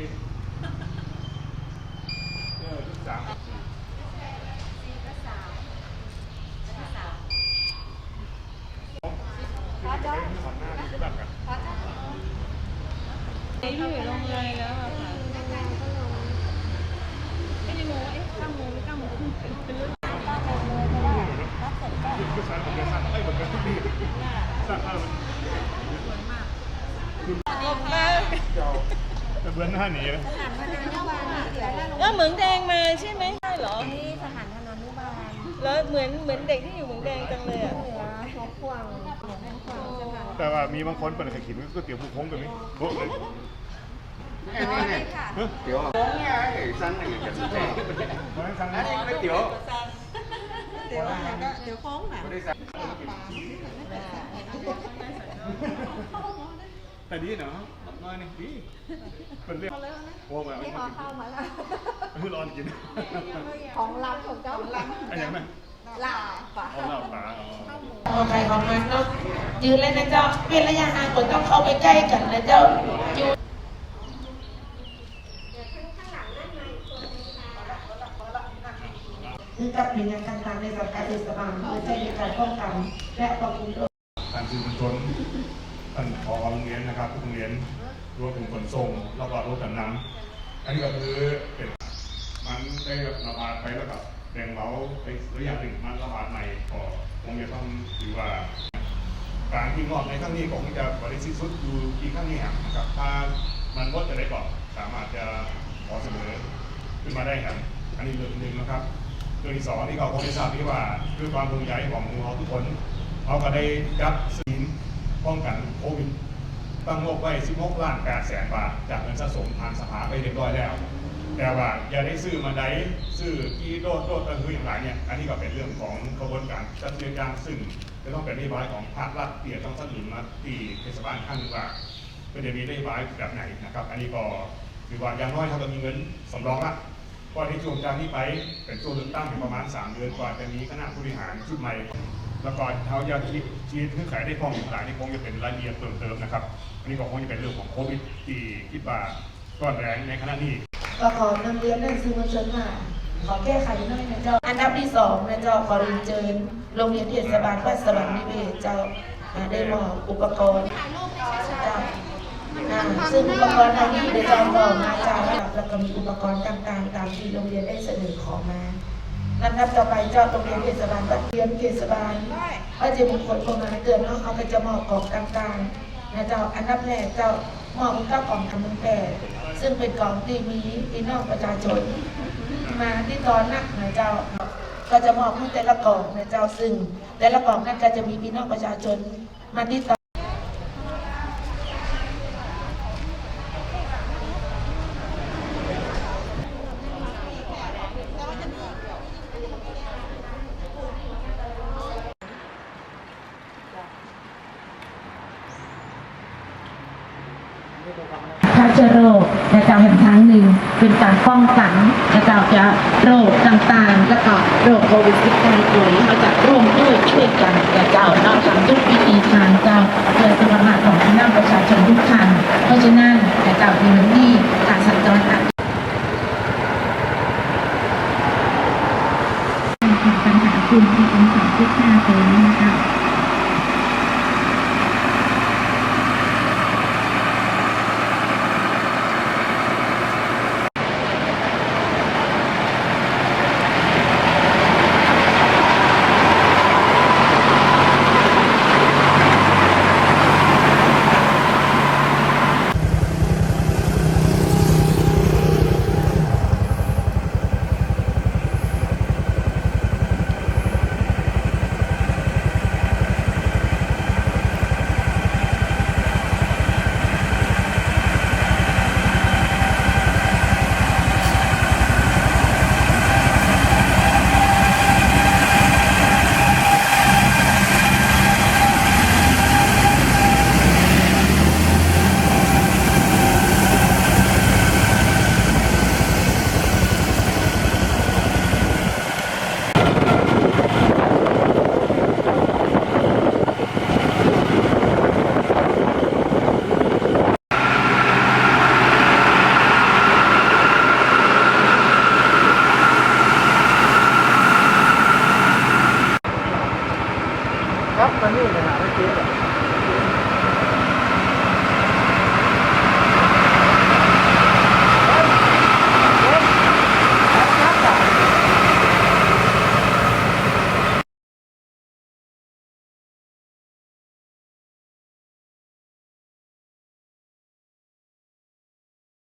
สิบเออลูกสามสี่ก็สามแล้วก็สามขอจ้าสองหน้าก็แบบกันขอจ้าไอ้อยู่ลงเลยแล้วอะค่ะก็ยังงงว่าเอ๊ะตั้งโมงไม่ตั้งโมงเป็นเรื่องผู้ชายคนเดียวสั่งไม่เหมือนกันทุกทีสั่งข้าวมันสวยมากคุณมาก บื้องหน้าหนีเลยเออเหมืองแดงมาใช่ไหมใช่เหรอนี่สถานธนานุบาลแล้วเหมือนเหมือนเด็กที่อยู่เหมืองแดงจังเลยอะเหนือหัวขวางหัวขวางจังหวัดแต่ว่ามีบางคนเปิดเคยกินก๋วยเตี๋ยวผู้พงกันไหมโอ้เลยเดี๋ยวเนี่ยไอ้สั้นไอ้กันแจ้งเพราะฉะนั้นสั่งอันนี้ก๋วยเตี๋ยวเดี๋ยวก็เดี๋ยวโค้งแบบไม่ได้สั่งแต่ดีเนาะ มาเนี่ยดีเป็นเรื่องโอ้แบบนี่พอเข้ามาแล้วคือร้อนกินของลำของเจ้าลอะไรอย่างนั้นำลาป่ะเอาเหล้าปลาอ๋อของใครของมันเนาะยืนเลยนะเจ้าเว้นระยะห่างคนต้องเข้าไปใกล้กันนะเจ้าอยู่คือกับหน่วยงานต่างๆในสังกัดเทศบาลเพื่อใช้ในการป้องกันและควบคุมโรคการสื่อมวลชนท่านผอโรงเรียนนะครับทุกโรงเรียน รวมถึงขนส่งแล้วก็รถจำนำอันนี้ก็คือเป็นมันได้ระบาดไปแล้วก็แบ่งเบาไประยะหนึ่งมันระบาดใหม่ก็คงจะต้องถือว่าการที่งอกในครั้งนี้คงจะบริสุทธิ์อยู่ที่ครั้งนี้นะครับถ้ามันลดจะได้ก่อนสามารถจะขอเสนอขึ้นมาได้ครับ อันนี้เรื่องหนึ่งนะครับเรื่องที่สองที่เขาคงได้ทราบที่ว่าด้วยความภูมิใจของหมู่เราทุกคนเขาก็ได้จัดศีลป้องกันโควิด ตั้งงบไว้16ล้าน8แสนบาท จากเงินสะสมทางสภาไปเรียบร้อยแล้ว แต่ว่าอย่าได้ซื้อมาได้ซื้อกี่โดดโดดตันคืออย่างไรเนี่ยอันนี้ก็เป็นเรื่องของกระบวนการจัดซื้อการซึ่งจะต้องเป็นนโยบายของภาครัฐที่จะต้องสนับสนุนมาที่เทศบาลข้างหนึ่งว่าเป็นจะมีนโยบายแบบไหนนะครับ อันนี้ก็ถือว่าอย่างน้อยถ้าเรามีเงินสำรองละเพราะในช่วงจากนี้ไปเป็นช่วงเลือกตั้งประมาณ 3 เดือนกว่าจะมีคณะผู้บริหารชุดใหม่ แล้วก็เขาจะคิดชีดคือขายได้พองหลายที่คงจะเป็นรายละเอียดเพิ่มเติมนะครับอันนี้ก็คงจะเป็นเรื่องของโควิดที่คิดว่าก้อนแรงในขณะนี้ก็ขอนำเรียนหนังสือมวลชนมาขอแก้ไขหน่อยนะเจ้า อันดับที่สองนะเจ้าขอเรียนเชิญโรงเรียนเทศบาลวัดสวรรค์นิเวศเจ้าได้มอบอุปกรณ์เจ้าซึ่งอุปกรณ์เหล่านี้ได้เจ้ามอบมาจ้าแล้วก็มีอุปกรณ์ต่างๆ ตามที่โรงเรียนได้เสนอขอมา ลำดับต่อไปเจ้าโรงเรียนเทศบาลวัดเรียนเทศบาลว่าจะมีคนคนมาเกิดเนาะเขาก็จะมอบกล่องต่างๆนะเจ้าอันดับแรกเจ้ามอบเจ้ากล่องทำมันแปดซึ่งเป็นกล่องที่มีพี่น้องประชาชน มาที่ตอนนักนะเจ้าก็จะมอบให้แต่ละกล่องนะเจ้าซึ่ง แต่ละกล่องนั้นก็จะมีพี่น้องประชาชนมาที่ต ชื้อโรคนะเจ้าแห่งครั้งหนึ่ง เป็นการป้องกันนะเจ้าจะโรคต่างๆ แล้วก็โรคโควิด -19 ตัวนี้เขาจะร่วมด้วยช่วยกันนะเจ้านอกจากทุกวิธีทางเจ้าเพื่อสุขภาพของพี่น้องประชาชนทุกท่านเพราะฉะนั้นนะเจ้าในวันนี้การสัญจรปัญหาคุณที่เป็นสองที่ห้าตัวนี้นะคะ มันไม่เ